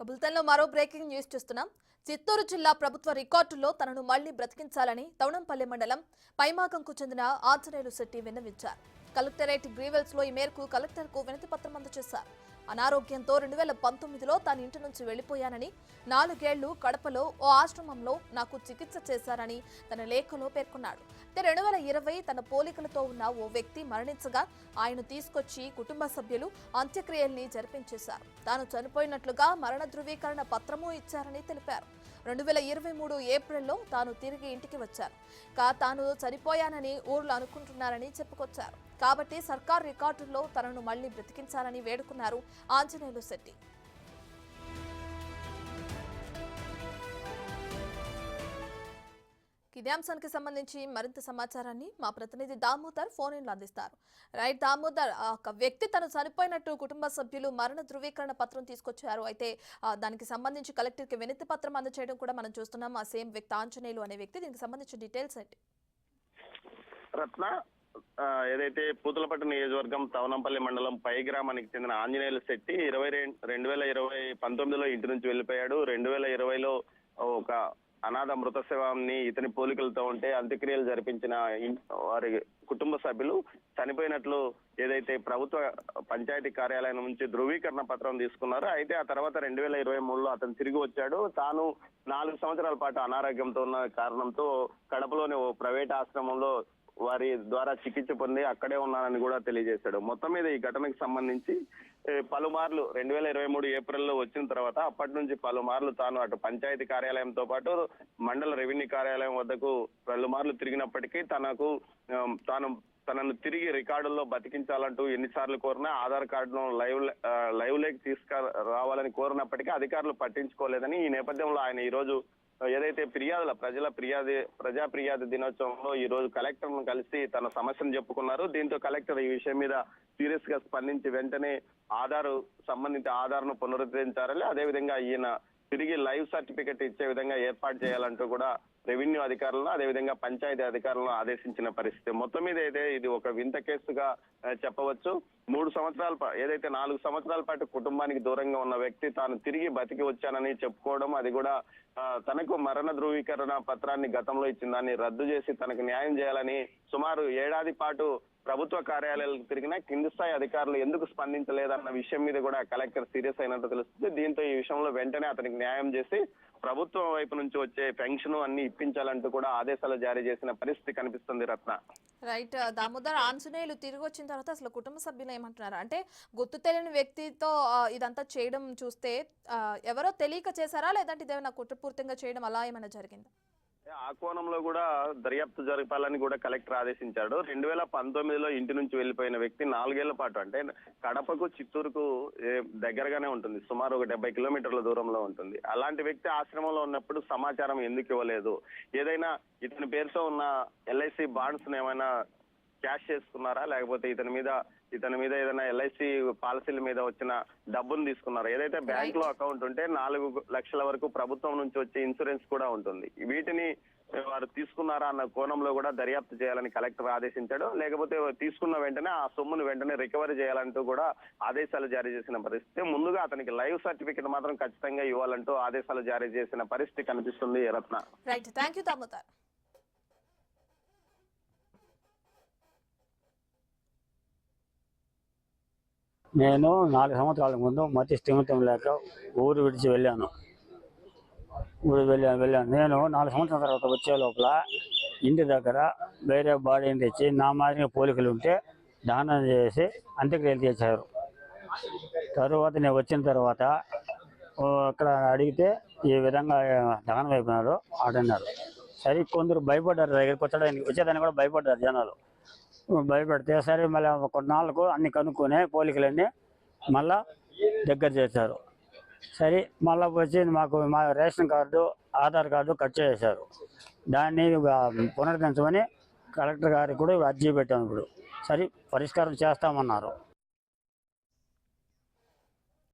కబుల్తన్లో మరో breaking news చూస్తున్నాం. చిత్తూరు జిల్లా ప్రభుత్వ రికార్డుల్లో తనను మళ్ళీ బ్రతికించాలని తౌణంపల్లి మండలం పైమాకంకు చెందిన ఆంజనేయులు శెట్టి విన్నవించారు. కలెక్టరేట్ గ్రీవెల్స్లో ఈ మేరకు కలెక్టర్కు వినతి పత్రం అందజేశారు. అనారోగ్యంతో రెండు వేల పంతొమ్మిదిలో తాను ఇంటి నుంచి వెళ్ళిపోయానని నాలుగేళ్ళు కడపలో ఓ ఆశ్రమంలో నాకు చికిత్స చేశారని తన లేఖలో పేర్కొన్నాడు. రెండు వేల ఇరవై తన పోలికలతో ఉన్న ఓ వ్యక్తి మరణించగా ఆయన తీసుకొచ్చి కుటుంబ సభ్యులు అంత్యక్రియల్ని జరిపించేశారు. తాను చనిపోయినట్లుగా మరణ ధృవీకరణ పత్రము ఇచ్చారని తెలిపారు. రెండు వేల ఇరవై మూడు ఏప్రిల్లో తాను తిరిగి ఇంటికి వచ్చారు కా తాను చనిపోయానని ఊర్లో అనుకుంటున్నారని చెప్పుకొచ్చారు. కాబట్టి సర్కార్ రికార్డుల్లో తనను మళ్ళీ బ్రతికించాలని వేడుకున్నారు ఆంజనేయులు శెట్టి. ఇదే అంశానికి సంబంధించి మరింత సమాచారాన్ని మా ప్రతినిధి దామోదర్ ఫోన్ ఇన్లో అందిస్తారు. రైట్ దామోదర్ ఒక వ్యక్తి తను చనిపోయినట్టు కుటుంబ సభ్యులు మరణ ధృవీకరణ పత్రం తీసుకొచ్చారు. అయితే దానికి సంబంధించి కలెక్టర్కి వినతి పత్రం అందచేయడం కూడా మనం చూస్తున్నాం. ఆ సేమ్ వ్యక్తి ఆంజనేయులు అనే వ్యక్తి. దీనికి సంబంధించిన డీటెయిల్స్ ఏంటి? రత్న ఏదైతే పూతలపట్టు నియోజకవర్గం తవనంపల్లి మండలం పై గ్రామానికి చెందిన ఆంజనేయుల శెట్టి ఇరవై రెండు వేల ఇరవై పంతొమ్మిదిలో ఇంటి నుంచి వెళ్ళిపోయాడు. రెండు వేల ఇరవైలో ఒక అనాథ మృత శవాన్ని ఇతని పోలికలతో ఉంటే అంత్యక్రియలు జరిపించిన వారి కుటుంబ సభ్యులు చనిపోయినట్లు ఏదైతే ప్రభుత్వ పంచాయతీ కార్యాలయం నుంచి ధృవీకరణ పత్రం తీసుకున్నారో అయితే ఆ తర్వాత రెండు వేల ఇరవై మూడులో అతను తిరిగి వచ్చాడు. తాను నాలుగు సంవత్సరాల పాటు అనారోగ్యంతో ఉన్న కారణంతో కడపలోని ఓ ప్రైవేట్ ఆశ్రమంలో వారి ద్వారా చికిత్స పొంది అక్కడే ఉన్నానని కూడా తెలియజేశాడు. మొత్తం మీద ఈ ఘటనకు సంబంధించి పలుమార్లు రెండు వేల ఇరవై మూడు ఏప్రిల్లో వచ్చిన తర్వాత అప్పటి నుంచి పలుమార్లు తాను అటు పంచాయతీ కార్యాలయంతో పాటు మండల రెవెన్యూ కార్యాలయం వద్దకు పలుమార్లు తిరిగినప్పటికీ తనకు తాను తనను తిరిగి రికార్డుల్లో బతికించాలంటూ ఎన్నిసార్లు కోరినా ఆధార్ కార్డును లైవ్ లైవ్ లేక్ తీసుకురావాలని కోరినప్పటికీ అధికారులు పట్టించుకోలేదని ఈ నేపథ్యంలో ఆయన ఈ రోజు ఏదైతే ఫిర్యాదుల ప్రజల ఫిర్యాదు ప్రజా ఫిర్యాదు దినోత్సవంలో ఈ రోజు కలెక్టర్ను కలిసి తన సమస్యను చెప్పుకున్నారు. దీంతో కలెక్టర్ ఈ విషయం మీద సీరియస్గా స్పందించి వెంటనే ఆధార్ సంబంధిత ఆధార్ను పునరుద్ధరించారని అదేవిధంగా ఈయన తిరిగి లైవ్ సర్టిఫికెట్ ఇచ్చే విధంగా ఏర్పాటు చేయాలంటూ కూడా రెవెన్యూ అధికారులను అదేవిధంగా పంచాయతీ అధికారులను ఆదేశించిన పరిస్థితి. మొత్తం మీద అయితే ఇది ఒక వింత కేసుగా చెప్పవచ్చు. మూడు సంవత్సరాల ఏదైతే నాలుగు సంవత్సరాల పాటు కుటుంబానికి దూరంగా ఉన్న వ్యక్తి తాను తిరిగి బతికి వచ్చానని చెప్పుకోవడం అది కూడా తనకు మరణ ధృవీకరణ పత్రాన్ని గతంలో ఇచ్చిందాన్ని రద్దు చేసి తనకు న్యాయం చేయాలని సుమారు ఏడాది పాటు ప్రభుత్వ కార్యాలయాలకు తిరిగినా కింది స్థాయి అధికారులు ఎందుకు స్పందించలేదన్న విషయం మీద కూడా కలెక్టర్ సీరియస్ అయినట్టు తెలుస్తుంది. దీంతో ఈ విషయంలో వెంటనే అతనికి న్యాయం చేసి ప్రభుత్వం వైపు నుంచి వచ్చే పెన్షన్ అన్ని ఇప్పించాలంటూ కూడా ఆదేశాలు జారీ చేసిన పరిస్థితి కనిపిస్తుంది రత్న. రైట్ దామోదర్ ఆంజనేయులు తిరిగి వచ్చిన తర్వాత అసలు కుటుంబ సభ్యులు ఏమంటున్నారు? అంటే గుర్తు తెలియని వ్యక్తితో ఇదంతా చేయడం చూస్తే ఎవరో తెలియక చేశారా? లేదంటే ఇదేమైనా కుట్రపూర్తంగా చేయడం అలా ఏమైనా జరిగిందా? ఆ కోణంలో కూడా దర్యాప్తు జరపాలని కూడా కలెక్టర్ ఆదేశించాడు. రెండు వేల పంతొమ్మిదిలో ఇంటి నుంచి వెళ్ళిపోయిన వ్యక్తి నాలుగేళ్ళ పాటు అంటే కడపకు చిత్తూరుకు దగ్గరగానే ఉంటుంది. సుమారు ఒక డెబ్బై కిలోమీటర్ల దూరంలో ఉంటుంది. అలాంటి వ్యక్తి ఆశ్రమంలో ఉన్నప్పుడు సమాచారం ఎందుకు ఇవ్వలేదు? ఏదైనా ఇతని పేరుతో ఉన్న ఎల్ఐసి బాండ్స్ ఏమైనా క్యాష్ చేసుకున్నారా? లేకపోతే ఇతని మీద ఇతని మీద ఏదైనా ఎల్ఐసి పాలసీల మీద వచ్చిన డబ్బును తీసుకున్నారా? ఏదైతే బ్యాంక్లో అకౌంట్ ఉంటే నాలుగు లక్షల వరకు ప్రభుత్వం నుంచి వచ్చే ఇన్సూరెన్స్ కూడా ఉంటుంది. వీటిని వారు తీసుకున్నారా అన్న కోణంలో కూడా దర్యాప్తు చేయాలని కలెక్టర్ ఆదేశించాడు. లేకపోతే తీసుకున్న వెంటనే ఆ సొమ్మును వెంటనే రికవరీ చేయాలంటూ కూడా ఆదేశాలు జారీ చేసిన పరిస్థితి. ముందుగా అతనికి లైవ్ సర్టిఫికెట్ మాత్రం ఖచ్చితంగా ఇవ్వాలంటూ ఆదేశాలు జారీ చేసిన పరిస్థితి కనిపిస్తుంది రత్న. రైట్ థ్యాంక్ యూ నేను నాలుగు సంవత్సరాల ముందు మతి స్థిమితం లేక ఊరు విడిచి వెళ్ళాను. ఊరు వెళ్ళాను వెళ్ళాను నేను నాలుగు సంవత్సరాల తర్వాత వచ్చే లోపల ఇంటి దగ్గర వేరే బాడీని తెచ్చి నా మాదిరిగా పోలికలు ఉంటే దానం చేసి అంత్యక్రియలు చేశారు తరువాత నేను వచ్చిన తర్వాత అక్కడ అడిగితే ఈ విధంగా దహనం అయిపోయినారు ఆడన్నారు. సరే కొందరు భయపడ్డారు దగ్గరికి వచ్చడానికి వచ్చేదాన్ని కూడా భయపడ్డారు జనాలు. భయపెడితే సరే మళ్ళీ కొన్నాళ్ళకు అన్ని కనుక్కునే పోలికలన్నీ మళ్ళా దగ్గర చేశారు. సరే మళ్ళీ వచ్చి మాకు మా ration card Aadhaar card cut చేశారు. దాన్ని పునరుద్ధరించమని కలెక్టర్ గారికి కూడా అర్జీ పెట్టాం ఇప్పుడు. సరే పరిష్కారం చేస్తామన్నారు.